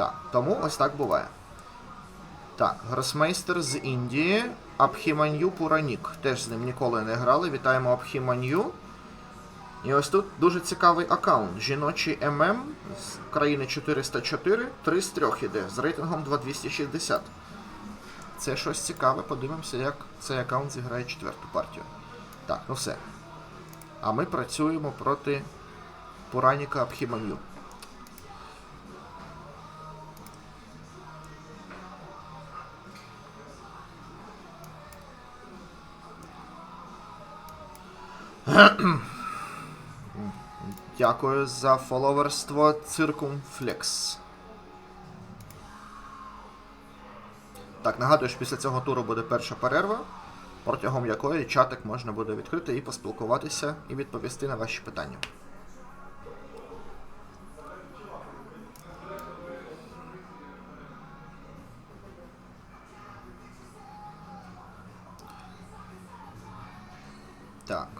Так, тому ось так буває. Так, гросмейстер з Індії. Абхіманью Пуранік. Теж з ним ніколи не грали. Вітаємо Абхіманью. І ось тут дуже цікавий аккаунт. Жіночий ММ з країни 404, 3 з 3 іде, з рейтингом 2260. Це щось цікаве, подивимося, як цей аккаунт зіграє четверту партію. Так, ну все. А ми працюємо проти Пураніка Абхіманью. Дякую за фоловерство Circumflex. Так, нагадую, що після цього туру буде перша перерва, протягом якої чатик можна буде відкрити і поспілкуватися і відповісти на ваші питання. Так.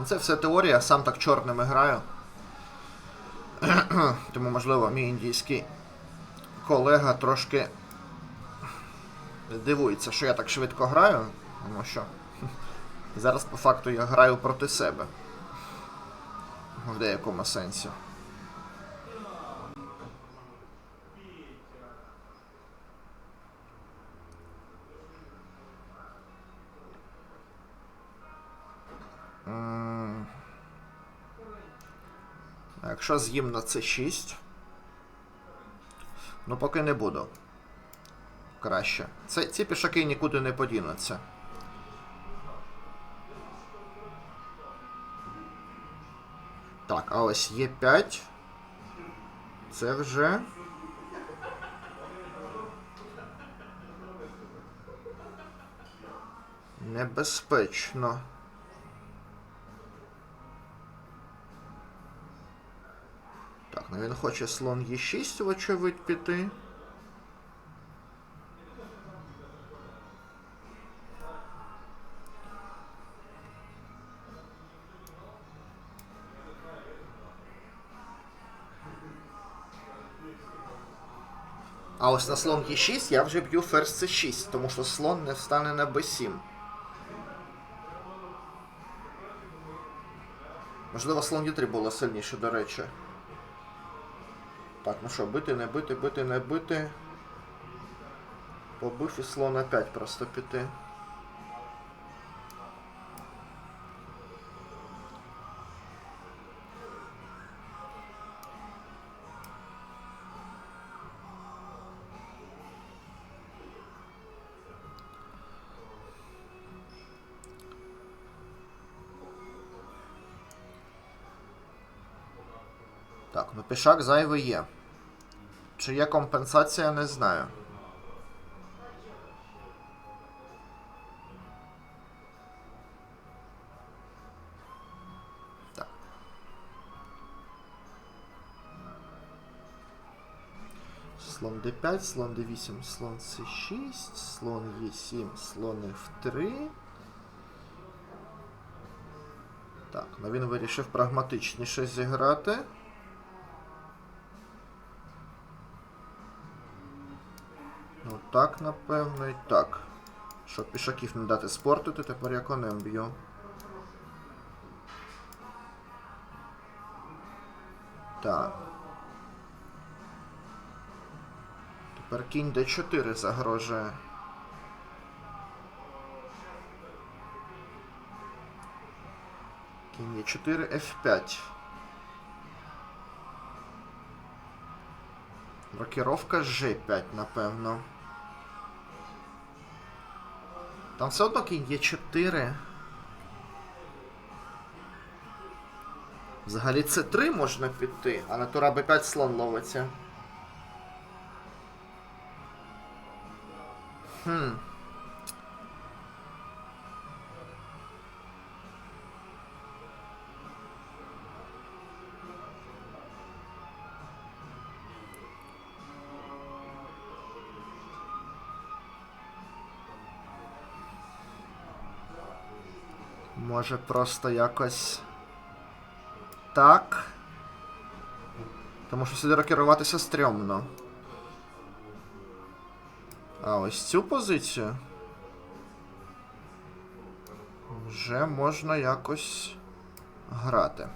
Ну це все теорія, сам так чорними граю. Тому, можливо, мій індійський колега трошки дивується, що я так швидко граю, тому що зараз по факту я граю проти себе. В деякому сенсі. Якщо з'їм на це 6. Ну, поки не буду. Краще. Це, ці пішаки нікуди не подінуться. Так, а ось є 5. Це вже. Небезпечно. Він хоче слон Е6, вочевидь, піти. А ось на слон Е6 я вже б'ю ферзь С6, тому що слон не встане на Б7. Можливо, слон Е3 було сильніше, до речі. Так, ну що, бити, не бити, бити, не бити. Побив і слон опять просто піти. Так, ну пішак зайвий є. Чи є компенсація, не знаю. Так. Слон d5, слон d8, слон c6, слон e7, слон f3. Так, ну він вирішив прагматичніше зіграти. Так, напевно, і так. Щоб пішаків не дати спортити, тепер я конем б'ю. Так. Тепер кінь d4 загрожує. Кінь e4, f5. Рокіровка G5, напевно. Там все одно кінь є 4. Взагалі це 3 можна піти, а на тура Б5 слон ловиться. Хм. Може просто якось. Так. Тому що сюди рокеруватися стрьомно. А ось цю позицію. Вже можна якось грати.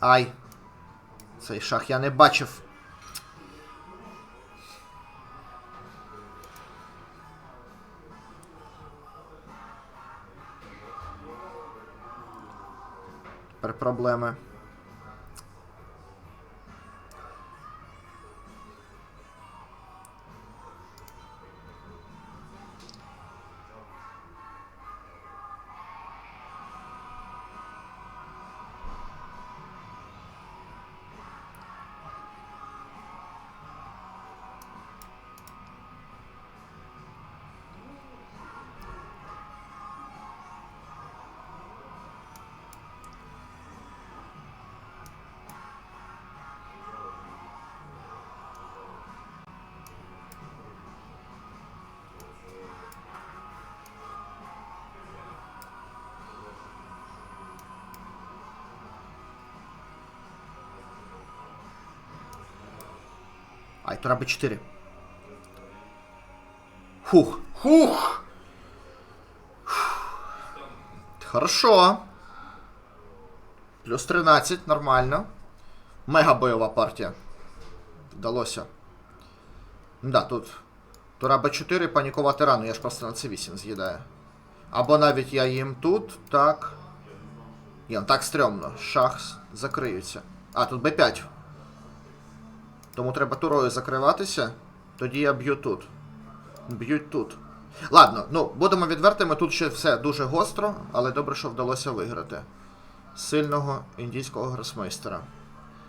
Ай. Цей шах я не бачив. Проблеми. Ай, тура Б4. Фух. Фух. Хорошо. Плюс 13, нормально. Мега бойова партія. Вдалося. Да, тут. Тура Б4 панікувати рано, я ж просто на С8 з'їдаю. Або навіть я їм тут, так. Ні, ну так стрьомно. Шах закриються. А, тут Б5. Тому треба турою закриватися. Тоді я б'ю тут. Б'ють тут. Ладно, ну, будемо відвертими, тут ще все дуже гостро, але добре, що вдалося виграти. Сильного індійського гросмейстера.